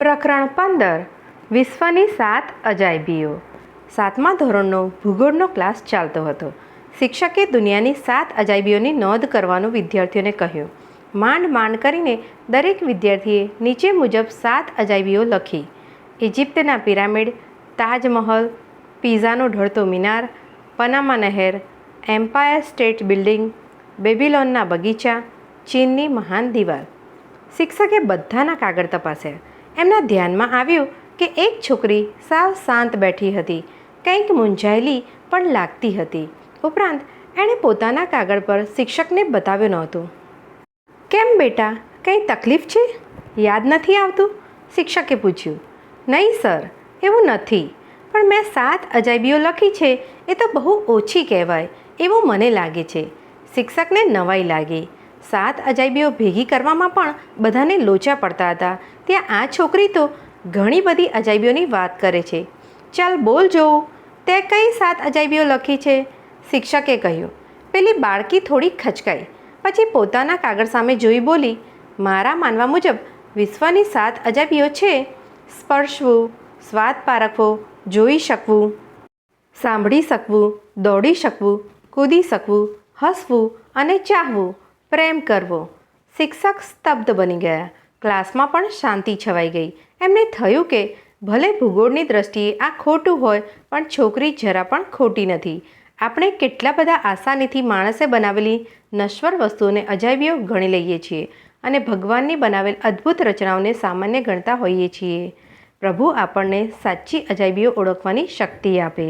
પ્રકરણ પંદર, વિશ્વની સાત અજાયબીઓ. સાતમા ધોરણનો ભૂગોળનો ક્લાસ ચાલતો હતો. શિક્ષકે દુનિયાની સાત અજાયબીઓની નોંધ કરવાનું વિદ્યાર્થીઓને કહ્યું. માંડ માંડ કરીને દરેક વિદ્યાર્થીએ નીચે મુજબ સાત અજાયબીઓ લખી. ઇજિપ્તના પિરામિડ, તાજમહલ, પિઝાનો ઢળતો મિનાર, પનામા નહેર, એમ્પાયર સ્ટેટ બિલ્ડિંગ, બેબીલોનના બગીચા, ચીનની મહાન દિવાલ. શિક્ષકે બધાના કાગળ તપાસ્યા. એમના ધ્યાનમાં આવ્યું કે એક છોકરી સાવ શાંત બેઠી હતી. કંઈક મૂંઝાયેલી પણ લાગતી હતી. ઉપરાંત, એણે પોતાના કાગળ પર શિક્ષકને બતાવ્યું નહોતું. કેમ બેટા, કંઈ તકલીફ છે? યાદ નથી આવતું? શિક્ષકે પૂછ્યું. નહીં, સર, એવું નથી. પણ મેં સાત અજાયબીઓ લખી છે, એ તો બહુ ઓછી કહેવાય, એવું મને લાગે છે. શિક્ષકને નવાઈ લાગી. સાત અજાયબીઓ ભેગી કરવામાં પણ બધાને લોચા પડતા હતા. ત્યાં આ છોકરી તો ઘણી બધી અજાયબીઓની વાત કરે છે. ચાલ બોલ જોઉં તે કઈ સાત અજાયબીઓ લખી છે? શિક્ષકે કહ્યું. પેલી બાળકી થોડી ખચકાઈ. પછી પોતાના કાગળ સામે જોઈ બોલી, મારા માનવા મુજબ વિશ્વની સાત અજાયબીઓ છે. સ્પર્શવું, સ્વાદ પારખવો, જોઈ શકવું, સાંભળી શકવું, દોડી શકવું, કૂદી શકવું, હસવું અને ચાહવું. પ્રેમ કરવો. શિક્ષક સ્તબ્ધ બની ગયા. ક્લાસમાં પણ શાંતિ છવાઈ ગઈ. એમને થયું કે ભલે ભૂગોળની દ્રષ્ટિએ આ ખોટું હોય, પણ છોકરી જરા પણ ખોટી નથી. આપણે કેટલા બધા આસાનીથી માણસે બનાવેલી નશ્વર વસ્તુઓને અજાયબીઓ ગણી લઈએ છીએ અને ભગવાનની બનાવેલ અદ્ભુત રચનાઓને સામાન્ય ગણતા હોઈએ છીએ. પ્રભુ આપણને સાચી અજાયબીઓ ઓળખવાની શક્તિ આપે.